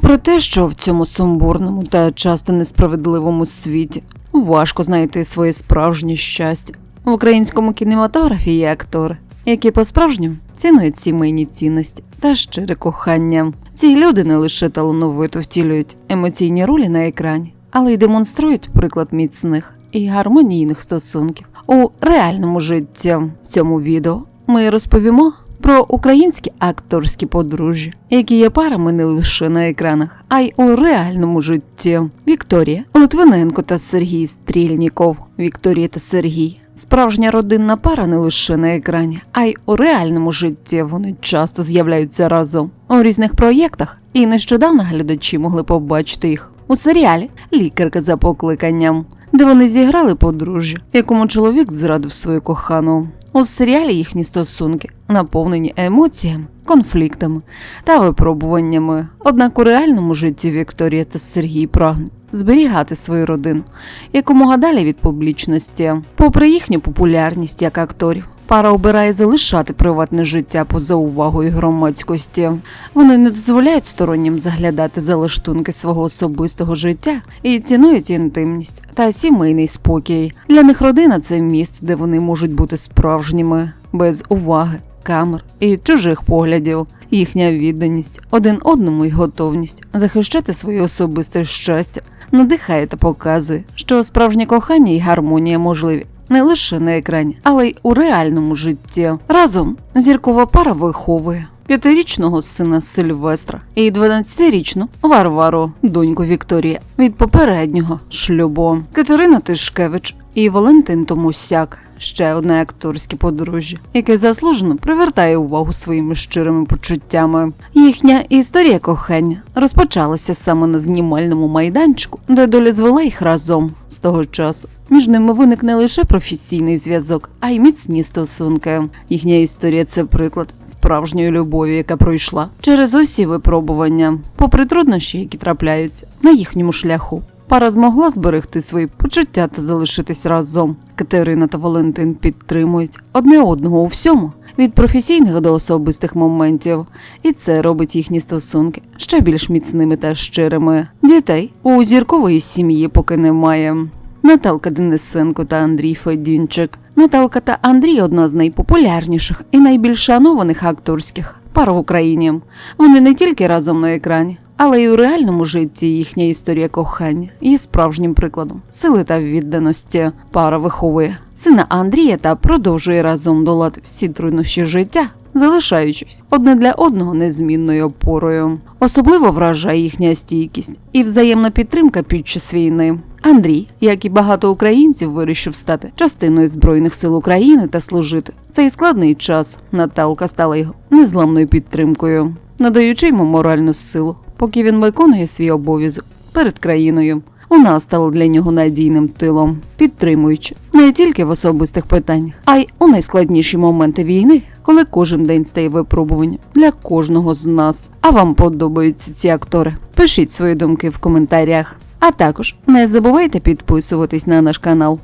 Попри те, що в цьому сумбурному та часто несправедливому світі важко знайти своє справжнє щастя. В українському кінематографі є актори, які по-справжньому цінують сімейні цінності та щире кохання. Ці люди не лише талановито втілюють емоційні ролі на екрані, але й демонструють приклад міцних і гармонійних стосунків у реальному житті. В цьому відео ми розповімо про українські акторські подружжя, які є парами не лише на екранах, а й у реальному житті. Вікторія Литвиненко та Сергій Стрільніков. Вікторія та Сергій. Справжня родинна пара не лише на екрані, а й у реальному житті вони часто з'являються разом у різних проєктах, і нещодавно глядачі могли побачити їх у серіалі Лікарка за покликанням, де вони зіграли подружжя, якому чоловік зрадив свою кохану. У серіалі їхні стосунки наповнені емоціями, конфліктами та випробуваннями. Однак у реальному житті Вікторія та Сергій прагнуть зберігати свою родину якомога далі від публічності. Попри їхню популярність як акторів, пара обирає залишати приватне життя поза увагою громадськості. Вони не дозволяють стороннім заглядати за лаштунки свого особистого життя і цінують інтимність та сімейний спокій. Для них родина це місце, де вони можуть бути справжніми, без уваги, камер і чужих поглядів. Їхня відданість один одному і готовність захищати своє особисте щастя надихає та показує, що справжнє кохання і гармонія можливі не лише на екрані, але й у реальному житті. Разом зіркова пара виховує п'ятирічного сина Сильвестра і 12-річну Варвару, доньку Вікторія від попереднього шлюбу. Катерина Тишкевич і Валентин Томусяк. Ще одне акторське подружжя, яке заслужено привертає увагу своїми щирими почуттями. Їхня історія кохання розпочалася саме на знімальному майданчику, де доля звела їх разом з того часу. Між ними виник не лише професійний зв'язок, а й міцні стосунки. Їхня історія це приклад справжньої любові, яка пройшла через усі випробування, попри труднощі, які трапляються на їхньому шляху. Пара змогла зберегти свої почуття та залишитись разом. Катерина та Валентин підтримують одне одного у всьому, від професійних до особистих моментів, і це робить їхні стосунки ще більш міцними та щирими. Дітей у зіркової сім'ї поки немає. Наталка Денисенко та Андрій Федінчик. Наталка та Андрій одна з найпопулярніших і найбільш шанованих акторських пар в Україні. Вони не тільки разом на екрані, але й у реальному житті їхня історія кохання є справжнім прикладом сили та відданості. Пара виховує сина Андрія та продовжує разом долати всі труднощі життя. Залишаючись одне для одного незмінною опорою, особливо вражає їхня стійкість і взаємна підтримка під час війни. Андрій, як і багато українців, вирішив стати частиною збройних сил України та служити. Цей складний час Наталка стала його незламною підтримкою, надаючи йому моральну силу, поки він виконує свій обов'язок перед країною. Вона стала для нього надійним тилом, підтримуючи не тільки в особистих питаннях, а й у найскладніші моменти війни, коли кожен день стає випробуванням для кожного з нас. А вам подобаються ці актори? Пишіть свої думки в коментарях. А також не забувайте підписуватись на наш канал.